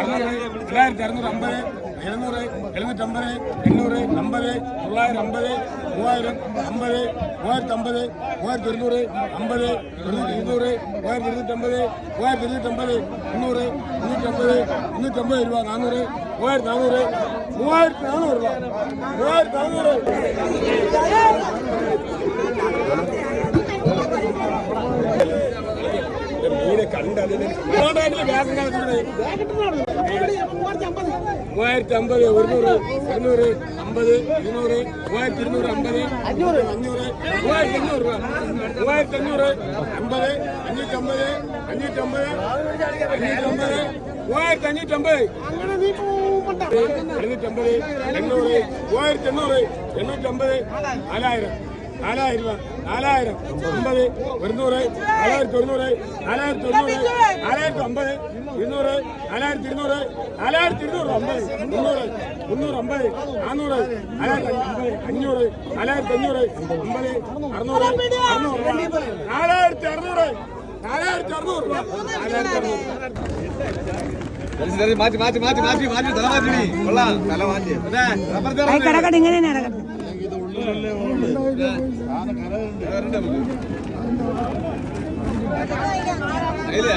അറുന്നൂറ് തൊള്ളായിരത്തി അറുന്നൂറ് അമ്പത് എഴുന്നൂറ് എഴുന്നൂറ്റമ്പത് എണ്ണൂറ് അമ്പത് തൊള്ളായിരം അമ്പത് മൂവായിരം അമ്പത് മൂവായിരത്തി അമ്പത് മൂവായിരത്തി ഒരുന്നൂറ് അമ്പത് തൊണ്ണൂറ്റി ഇരുന്നൂറ് മൂവായിരത്തി ഇരുന്നൂറ്റമ്പത് മൂവായിരത്തി ഇരുന്നൂറ്റമ്പത് മുന്നൂറ് മുന്നൂറ്റമ്പത് മുന്നൂറ്റമ്പത് രൂപ നാനൂറ് മൂവായിരത്തി നാനൂറ് മൂവായിരത്തി നാനൂറ് രൂപ മൂവായിരത്തി നാനൂറ് മീനെ മൂവായിരത്തി അമ്പത് ഒരുന്നൂറ് ഇരുന്നൂറ് അമ്പത് ഇരുന്നൂറ് മൂവായിരത്തി ഇരുന്നൂറ് അമ്പത് അഞ്ഞൂറ് അഞ്ഞൂറ് മൂവായിരത്തി അഞ്ഞൂറ് രൂപ. മൂവായിരത്തി അഞ്ഞൂറ് അമ്പത് അഞ്ഞൂറ്റമ്പത് അഞ്ഞൂറ്റമ്പത് അഞ്ഞൂറ്റമ്പത് മൂവായിരത്തി അഞ്ഞൂറ്റമ്പത് എഴുന്നൂറ്റമ്പത് എണ്ണൂറ് മൂവായിരത്തി എണ്ണൂറ് എണ്ണൂറ്റമ്പത് നാലായിരം. നാലായിരം നാലായിരം. അമ്പത് ഒരുന്നൂറ് നാലായിരത്തി ഒരുന്നൂറ് നാലായിരത്തി ഒരുന്നൂറ് അമ്പത് ഇരുന്നൂറ് നാലായിരത്തി ഇരുന്നൂറ് നാലായിരത്തി ഇരുന്നൂറ് അമ്പത് മുന്നൂറ് മുന്നൂറ് അമ്പത് നാനൂറ് നാലായിരത്തി അമ്പത് അഞ്ഞൂറ് നാലായിരത്തി അഞ്ഞൂറ് അമ്പത് അറുന്നൂറ് അറുന്നൂറ് നാലായിരത്തി അറുന്നൂറ് നാലായിരത്തി അറുന്നൂറ് നാലായിരത്തി അറുന്നൂറ് മാറ്റി മാറ്റി മാറ്റി മാറ്റി മാറ്റി തല മാറ്റി. കൊള്ളാം. തല മാറ്റി. കിടക്കട്ടെ ഇങ്ങനെ തന്നെ കിടക്കട്ടെ ഇല്ലേ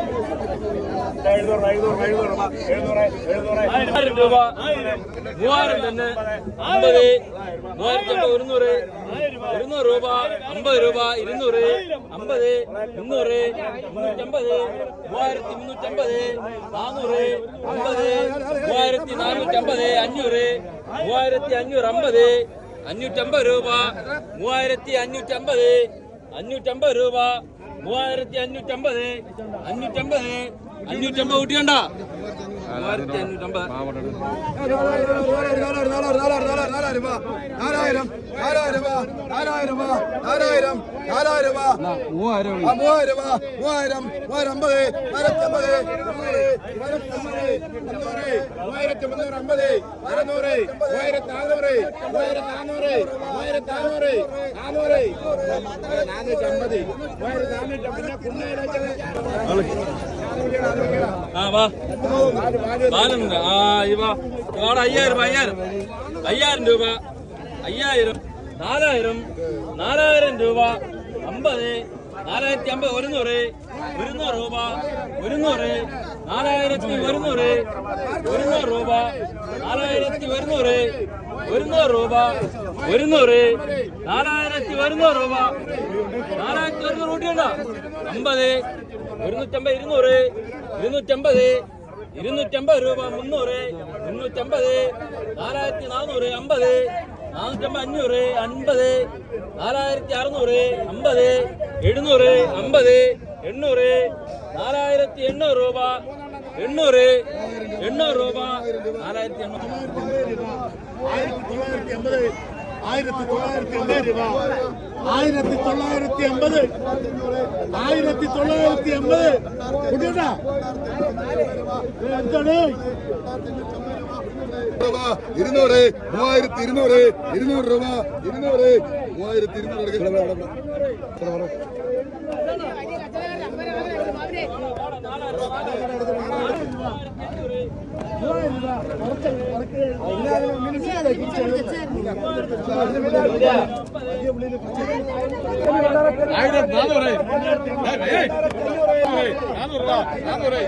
ആയിരം രൂപ മൂവായിരം തന്നെ അമ്പത് മൂവായിരത്തി ഒരുന്നൂറ് ഒരുന്നൂറ് രൂപ അമ്പത് രൂപ ഇരുന്നൂറ് അമ്പത് മുന്നൂറ് മുന്നൂറ്റമ്പത് മൂവായിരത്തി മുന്നൂറ്റമ്പത് നാനൂറ് അമ്പത് മൂവായിരത്തി നാനൂറ്റമ്പത് അഞ്ഞൂറ് മൂവായിരത്തി അഞ്ഞൂറ് അമ്പത് അഞ്ഞൂറ്റമ്പത് രൂപ മൂവായിരത്തി അഞ്ഞൂറ്റമ്പത് അഞ്ഞൂറ്റമ്പത് രൂപ മൂവായിരത്തി അഞ്ഞൂറ്റമ്പത് അഞ്ഞൂറ്റമ്പത് അഞ്ഞൂറ്റമ്പത് കൂട്ടിയണ്ട മൂവായിരത്തി അഞ്ഞൂറ്റമ്പത് നാലായിരം നാലായിരം നാലായിരം നാലായിരം നാലായിരം മൂവായിരം മൂവായിരം മൂവായിരം മൂവായിരം അമ്പത് അമ്പത് മൂവായിരത്തി മുന്നൂറ് അമ്പത് അറുന്നൂറ് മൂവായിരത്തി നാനൂറ് മൂവായിരത്തി നാനൂറ് മൂവായിരത്തി നാനൂറ് നാനൂറ് നാനൂറ്റി അമ്പത് മൂവായിരത്തി നാനൂറ്റി അമ്പത് ആ വാ ബാലുണ്ട് ആ ഇവ. ഇവാട് അയ്യായിരം അയ്യായിരം. അയ്യായിരം രൂപ. അയ്യായിരം നാലായിരം നാലായിരം രൂപ. അമ്പത് നാലായിരത്തി അമ്പത് ഒരുന്നൂറ്. ഒരുന്നൂറ് രൂപ. ഒരുന്നൂറ് നാലായിരത്തി ഒരുന്നൂറ്. ഒരുന്നൂറ് രൂപ. നാലായിരത്തി ഒരുന്നൂറ്. ഒരുന്നൂറ് രൂപ. ഒരുന്നൂറ്. നാലായിരത്തി ഒരുന്നൂറ് രൂപ. നാലായിരത്തി ഒരുന്നൂറ് കൂട്ടിയുണ്ടോ. അമ്പത് ഒരുന്നൂറ്റമ്പത് ഇരുന്നൂറ്. ഇരുന്നൂറ്റമ്പത് ഇരുന്നൂറ്റമ്പത് രൂപ മുന്നൂറ് മുന്നൂറ്റമ്പത് നാലായിരത്തി നാനൂറ് അമ്പത് നാനൂറ്റമ്പത് അഞ്ഞൂറ് അൻപത് നാലായിരത്തി അറുന്നൂറ് അമ്പത് എഴുന്നൂറ് അമ്പത് എണ്ണൂറ് നാലായിരത്തി എണ്ണൂറ് രൂപ എണ്ണൂറ് എണ്ണൂറ് രൂപ നാലായിരത്തി എണ്ണൂറ് ആയിരത്തി തൊള്ളായിരത്തി അമ്പത് രൂപ. ആയിരത്തി തൊള്ളായിരത്തി അമ്പത് ആയിരത്തി തൊള്ളായിരത്തി അമ്പത് കുട്ടിയോട്ടാ എന്താണ് ഇരുന്നൂറ് മൂവായിരത്തി ഇരുന്നൂറ് ഇരുന്നൂറ് രൂപ. ഇരുന്നൂറ് മൂവായിരത്തി ഇരുന്നൂറ് ആയിരം നാനൂറ് നാനൂറ് നാനൂറ്.